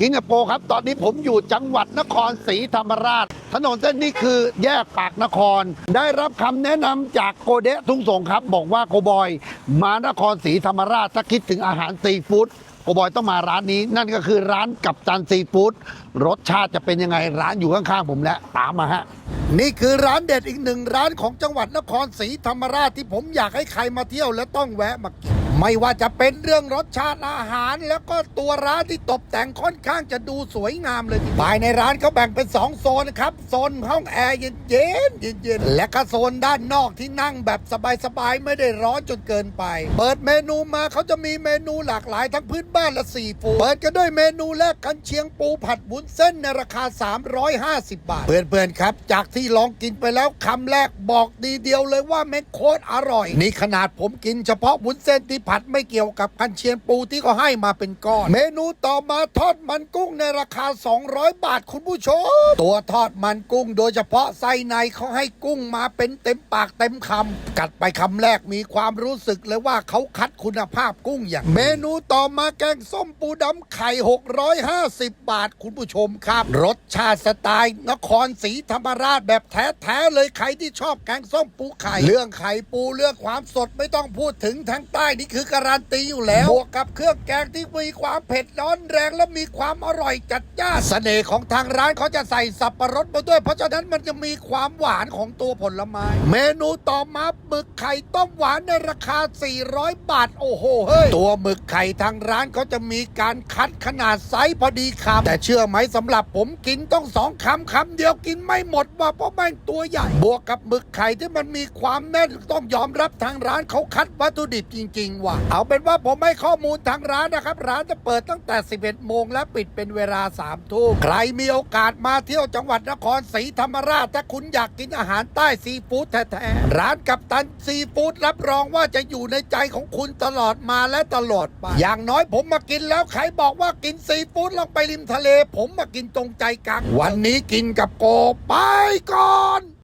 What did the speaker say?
กินกับโปครับ ตอนนี้ผมอยู่จังหวัดนครศรีธรรมราช ถนนเส้นนี้คือแยกปากนคร ได้รับคำแนะนำจากโกเดะทุ่งสงครับ บอกว่าโกบอย มานครศรีธรรมราชถ้าคิดถึงอาหารซีฟู้ดโกบอยต้องมาร้านนี้ นั่นก็คือร้านกับตันซีฟู้ดรสชาติจะเป็นยังไงร้านอยู่ข้างๆผมแล้วตามมาฮะนี่คือร้านเด็ดอีกหนึ่งร้านของจังหวัดนครศรีธรรมราชที่ผมอยากให้ใครมาเที่ยวและต้องแวะมากิน ไม่ว่าจะเป็นเรื่องรสชาติอาหาร แล้วก็ตัวร้านที่ตกแต่งค่อนข้างจะดูสวยงามเลยทีเดียวภายในร้านเขาแบ่งเป็น 2 โซนครับ โซนห้องแอร์เย็นเย็นเย็นและก็โซนด้านนอกที่นั่งแบบสบายๆไม่ได้ร้อนจนเกินไป เปิดเมนูมาเขาจะมีเมนูหลากหลายทั้งพื้นบ้านและซีฟูดเปิดกันด้วยเมนูแรกกันเชียงปูผัดวุ้นเส้นในราคา 350 บาท เพื่อนๆครับ จากที่ลองกินไปแล้วคำแรกบอกดีเดียวเลยว่าแม่งโคตรอร่อย นี่ขนาดผมกินเฉพาะวุ้นเส้นที่ผัดไม่เกี่ยวกับกันเชียงปูที่เขาให้มาเป็นก้อน เมนูต่อมาทอดมันกุ้งในราคา 200 บาทคุณผู้ชม ตัวทอดมันกุ้งโดยเฉพาะไส้ในเขาให้กุ้งมาเป็นเต็มปากเต็มคำกัดไปคำแรกมีความรู้สึกเลยว่าเขาคัดคุณภาพกุ้งอย่าง เมนูต่อมาแกงส้มปูดำไข่ 650 บาทคุณผู้ชมครับ รสชาติสไตล์นครศรีธรรมราชแบบแท้ๆเลยใครที่ชอบแกงส้มปูไข่ เรื่องไข่ปูเรื่องความสดไม่ต้องพูดถึงทางใต้นี่คือือการันตีอยู่แล้วบวกกับเครื่องแกงที่มีความเผ็ดร้อนแรงและมีความอร่อยจัดจ้านเสน่ห์ของทางร้านเขาจะใส่สับปะรดมาด้วย เพราะฉะนั้นมันจะมีความหวานของตัวผลไม้ เมนูต่อมาหมึกไข่ต้มหวานในราคา 400 บาท โอ้โหเฮ้ยตัวหมึกไข่ทางร้านเขาจะมีการคัดขนาดไซส์พอดีคำแต่เชื่อไหมสำหรับผมกินต้องสองคำคำเดียวกินไม่หมดว่าเพราะแม่งตัวใหญ่ บวกกับหมึกไข่ที่มันมีความแน่นต้องยอมรับทางร้านเขาคัดวัตถุดิบจริง ๆว่ะ เอาเป็นว่าผมให้ข้อมูลทางร้านนะครับ ร้านจะเปิดตั้งแต่ 11 โมงและปิดเป็นเวลา3ทุ่มใครมีโอกาสมาเที่ยวจังหวัดนครศรีธรรมราช ถ้าคุณอยากกินอาหารใต้ซีฟู้ดแท้ๆ ร้านกับตันซีฟู้ดรับรองว่าจะอยู่ในใจของคุณตลอดมาและตลอดไป อย่างน้อยผมมากินแล้วใครบอกว่ากินซีฟู้ดลองไปริมทะเล ผมมากินตรงใจกลางวันนี้กินกับโกไปก่อน